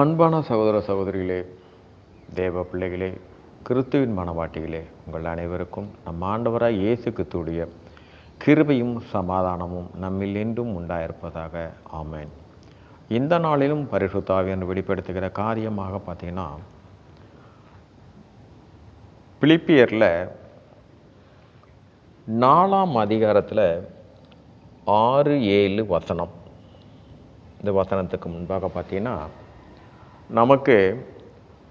அன்பான சகோதர சகோதரிகளே தேவ பிள்ளைகளே கிறிஸ்துவின் மனவாட்டிகளே உங்கள் அனைவருக்கும் நம் ஆண்டவராக இயேசுக்குத்துடைய கிருபையும் சமாதானமும் நம்மில் என்றும் உண்டாயிருப்பதாக ஆமேன். இந்த நாளிலும் பரிசுத்தாவியன் வெளிப்படுத்துகிற காரியமாக பார்த்தீங்கன்னா பிலிப்பியரில் நாலாம் அதிகாரத்தில் ஆறு ஏழு வசனம். இந்த வசனத்துக்கு முன்பாக பார்த்தீங்கன்னா நமக்கு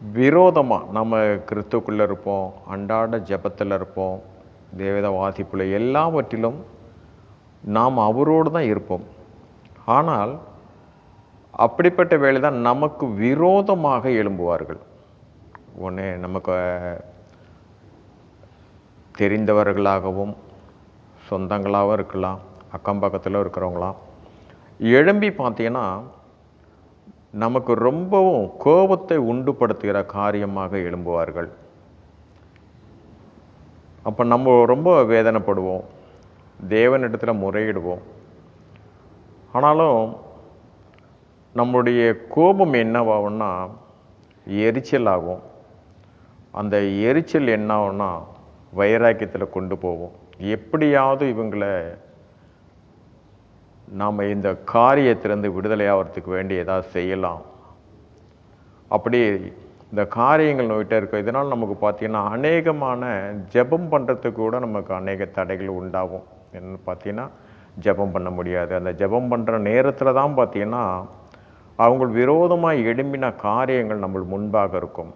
விரோதமாக நம்ம கிறிஸ்துக்குள்ளே இருப்போம் அன்றாட ஜெபத்தில் இருப்போம் தேவத வாசிப்புள்ள எல்லாவற்றிலும் நாம் அவரோடு தான் இருப்போம். ஆனால் அப்படிப்பட்ட வேலை தான் நமக்கு விரோதமாக எழும்புவார்கள். ஒன்று நமக்கு தெரிந்தவர்களாகவும் சொந்தங்களாகவும் இருக்கலாம் அக்கம் பக்கத்தில் இருக்கிறவங்களாம். எழும்பி பார்த்தீங்கன்னா நமக்கு ரொம்பவும் கோபத்தை உண்டுபடுத்துகிற காரியமாக எழும்புவார்கள். அப்போ நம்ம ரொம்ப வேதனைப்படுவோம். தேவனிடத்தில் முறையிடுவோம். ஆனாலும் நம்மளுடைய கோபம் என்னவாகும்னா எரிச்சல் ஆகும். அந்த எரிச்சல் என்ன ஆகும்னா வைராக்கியத்தில் கொண்டு போவோம் எப்படியாவது இவங்களை நாம் இந்த காரியத்திலிருந்து விடுதலை ஆகிறதுக்கு வேண்டி ஏதாவது செய்யலாம். அப்படி இந்த காரியங்கள் நோயிட்டே இருக்கும் இதனால் நமக்கு பார்த்தீங்கன்னா அநேகமான ஜெபம் பண்ணுறதுக்கு கூட நமக்கு அநேக தடைகள் உண்டாகும். என்ன பார்த்தீங்கன்னா ஜெபம் பண்ண முடியாது. அந்த ஜெபம் பண்ணுற நேரத்தில் தான் பார்த்தீங்கன்னா அவங்க விரோதமாக எழும்பின காரியங்கள் நம்ம முன்பாக இருக்கும்.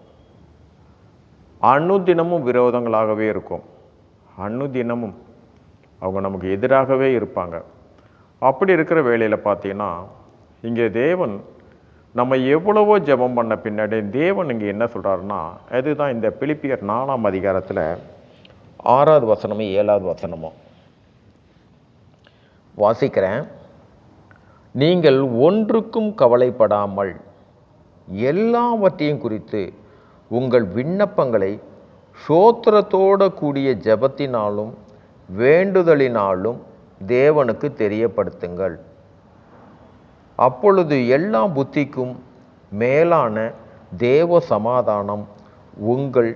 அணுதினமும் விரோதங்களாகவே இருக்கும். அணுதினமும் அவங்க நமக்கு எதிராகவே இருப்பாங்க. அப்படி இருக்கிற வேலையில் பார்த்தீங்கன்னா இங்கே தேவன் நம்ம எவ்வளவோ ஜெபம் பண்ண பின்னாடி தேவன் இங்கே என்ன சொல்கிறாருன்னா அதுதான் இந்த பிலிப்பியர் நாலாம் அதிகாரத்தில் ஆறாவது வசனமும் ஏழாவது வசனமும். வாசிக்கிறேன். நீங்கள் ஒன்றுக்கும் கவலைப்படாமல் எல்லாவற்றையும் குறித்து உங்கள் விண்ணப்பங்களை சோத்திரத்தோட கூடிய ஜெபத்தினாலும் வேண்டுதலினாலும் தேவனுக்கு தெரியப்படுத்துங்கள். அப்பொழுது எல்லா புத்திக்கும் மேலான தேவ சமாதானம் உங்கள்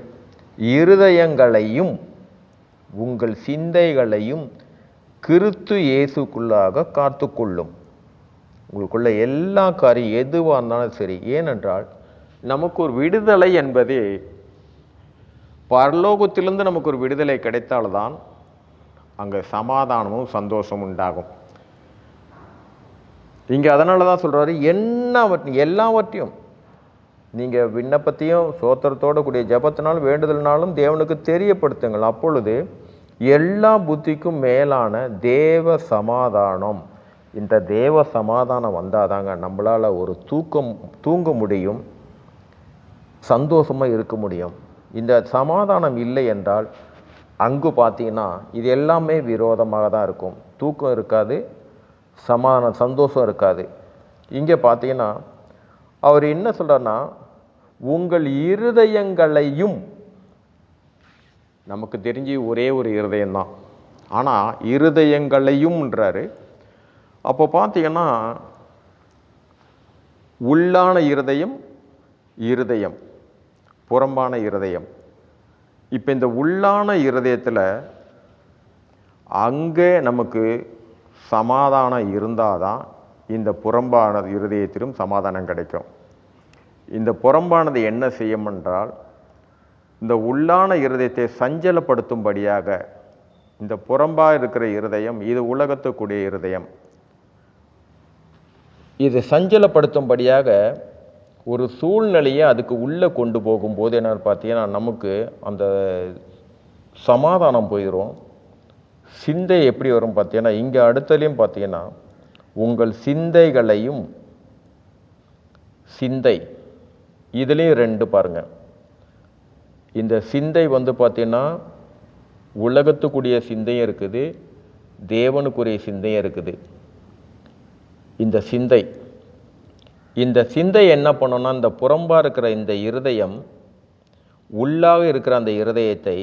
இருதயங்களையும் உங்கள் சிந்தைகளையும் கிறித்து இயேசுக்குள்ளாக காத்துக்கொள்ளும். உங்களுக்குள்ள எல்லா காரியம் எதுவாக இருந்தாலும் சரி ஏனென்றால் நமக்கு ஒரு விடுதலை என்பதே பரலோகத்திலிருந்து நமக்கு ஒரு விடுதலை கிடைத்தால்தான் அங்கே சமாதானமும் சந்தோஷமும் உண்டாகும். இங்கே அதனால தான் சொல்கிறாரு என்னவற்றையும் எல்லாவற்றையும் நீங்கள் விண்ணப்பத்தையும் சோத்திரத்தோடு கூடிய ஜபத்தினாலும் வேண்டுதல்னாலும் தேவனுக்கு தெரியப்படுத்துங்கள். அப்பொழுது எல்லா புத்திக்கும் மேலான தேவ சமாதானம். இந்த தேவ சமாதானம் வந்தாதாங்க நம்மளால் ஒரு தூக்கம் தூங்க முடியும் சந்தோஷமாக இருக்க முடியும். இந்த சமாதானம் இல்லை என்றால் அங்கு பார்த்தீங்கன்னா இது எல்லாமே விரோதமாக தான் இருக்கும். தூக்கம் இருக்காது சமாதானம் சந்தோஷம் இருக்காது. இங்கே பார்த்தீங்கன்னா அவர் என்ன சொல்கிறார்னா உங்கள் இருதயங்களையும் நமக்கு தெரிஞ்சு ஒரே ஒரு இருதயம்தான் ஆனால் இருதயங்களையும்ன்றாரு. அப்போ பார்த்தீங்கன்னா உள்ளான இருதயம் இருதயம் புறம்பான இருதயம். இப்போ இந்த உள்ளான இருதயத்தில் அங்கே நமக்கு சமாதானம் இருந்தால் தான் இந்த புறம்பான இருதயத்திலும் சமாதானம் கிடைக்கும். இந்த புறம்பானது என்ன செய்யும் என்றால் இந்த உள்ளான இருதயத்தை சஞ்சலப்படுத்தும்படியாக இந்த புறம்பாக இருக்கிற இருதயம் இது உலகத்துக்குடைய இருதயம். இது சஞ்சலப்படுத்தும்படியாக ஒரு சூழ்நிலையை அதுக்கு உள்ளே கொண்டு போகும்போது என்னென்னு பார்த்தீங்கன்னா நமக்கு அந்த சமாதானம் போயிடும் சிந்தை எப்படி வரும் பார்த்தீங்கன்னா இங்கே அடுத்தலையும் பார்த்தீங்கன்னா உங்கள் சிந்தைகளையும் சிந்தை இதுலேயும் ரெண்டு பாருங்கள் இந்த சிந்தை வந்து பார்த்தீங்கன்னா உலகத்துக்குரிய சிந்தையும் இருக்குது தேவனுக்குரிய சிந்தையும் இருக்குது. இந்த சிந்தை இந்த சிந்தை என்ன பண்ணோன்னா இந்த புறம்பாக இருக்கிற இந்த இருதயம் உள்ளாக இருக்கிற அந்த இருதயத்தை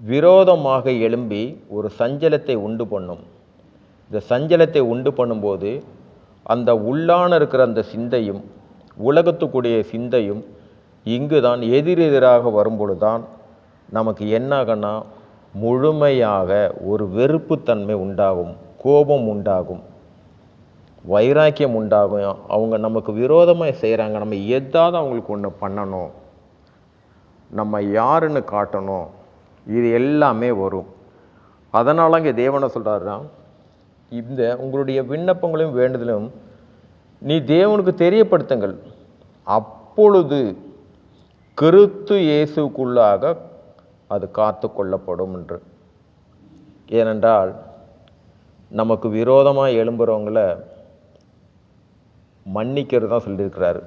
விரோதமாக எழும்பி ஒரு சஞ்சலத்தை உண்டு பண்ணும். இந்த சஞ்சலத்தை உண்டு பண்ணும்போது அந்த உள்ளான இருக்கிற அந்த சிந்தையும் உலகத்துக்குடைய சிந்தையும் இங்கு தான் எதிரெதிராக வரும்பொழுதுதான் நமக்கு என்னாகனா முழுமையாக ஒரு வெறுப்புத்தன்மை உண்டாகும் கோபம் உண்டாகும். வைராக்கியம் உண்டாகும். அவங்க நமக்கு விரோதமாக செய்கிறாங்க நம்ம எதாவது அவங்களுக்கு ஒன்று பண்ணணும். நம்ம யாருன்னு காட்டணும். இது எல்லாமே வரும். அதனால் இங்கே தேவனை சொல்கிறாருன்னா இந்த உங்களுடைய விண்ணப்பங்களையும் வேண்டுதலும் நீ தேவனுக்கு தெரியப்படுத்துங்கள். அப்பொழுது கிறித்து இயேசுக்குள்ளாக அது காத்து கொள்ளப்படும் என்று. ஏனென்றால் நமக்கு விரோதமாக எழும்புறவங்களை மன்னிக்கிறது தான் சொல்லியிருக்கிறாரு.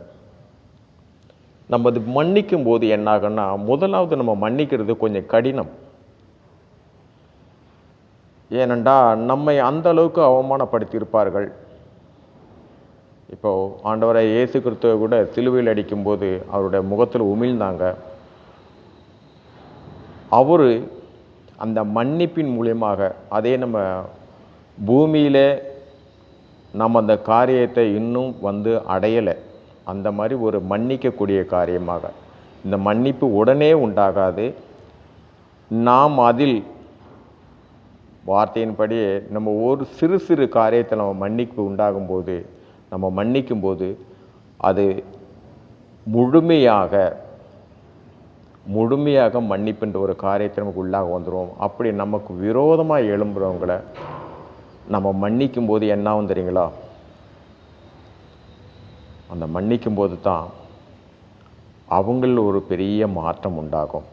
நம்ம அது மன்னிக்கும் போது என்னாகன்னா முதலாவது நம்ம மன்னிக்கிறது கொஞ்சம் கடினம். ஏனெண்டா நம்மை அந்த அளவுக்கு அவமானப்படுத்தியிருப்பார்கள். இப்போ ஆண்டவரை இயேசு கிறிஸ்துவை கூட சிலுவையில் அடிக்கும்போது அவருடைய முகத்தில் உமிழ்ந்தாங்க. அவர் அந்த மன்னிப்பின் மூலியமாக அதே நம்ம பூமியிலே நம்ம அந்த காரியத்தை இன்னும் வந்து அடையலை. அந்த மாதிரி ஒரு மன்னிக்கக்கூடிய காரியமாக. இந்த மன்னிப்பு உடனே உண்டாகாது. நாம் அதில் வார்த்தையின்படி நம்ம ஒரு சிறு சிறு காரியத்தை நம்ம மன்னிப்பு உண்டாகும்போது நம்ம மன்னிக்கும்போது அது முழுமையாக முழுமையாக மன்னிப்புன்ற ஒரு காரியத்தை நமக்கு உள்ளாக வந்துடும் அப்படி நமக்கு விரோதமாக எழும்புறவங்கள நம்ம மன்னிக்கும் போது என்ன ஆகும் தெரியுங்களா? அந்த மன்னிக்கும் போது தான் அவங்களில் ஒரு பெரிய மாற்றம் உண்டாகும்.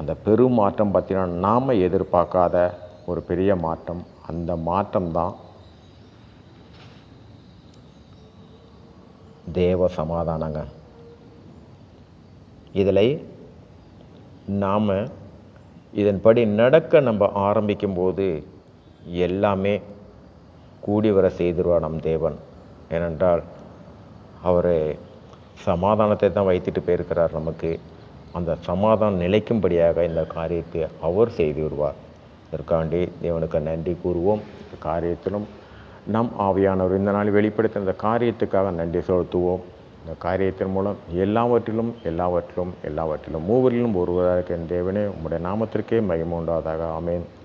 அந்த பெரும் மாற்றம் பார்த்தீங்கன்னா நாம் எதிர்பார்க்காத ஒரு பெரிய மாற்றம். அந்த மாற்றம் தான் தேவ சமாதானங்க. இதில் நாம் இதன்படி நடக்க நம்ம ஆரம்பிக்கும்போது எல்லாமே கூடி வர செய்திருவார் நம் தேவன். ஏனென்றால் அவர் சமாதானத்தை தான் வைத்துட்டு போயிருக்கிறார் நமக்கு. அந்த சமாதானம் நிலைக்கும்படியாக இந்த காரியத்தை அவர் செய்து வருவார் இதற்காண்டி தேவனுக்கு நன்றி கூறுவோம். இந்த காரியத்திலும் நம் ஆவியானவர் இந்த நாள் வெளிப்படுத்தின இந்த காரியத்துக்காக நன்றி செலுத்துவோம். இந்த காரியத்தின் மூலம் எல்லாவற்றிலும் எல்லாவற்றிலும் எல்லாவற்றிலும் மூவரிலும் ஒருவராக இருக்கிற தேவனே உம்முடைய நாமத்திற்கே மகிமை உண்டாவதாக.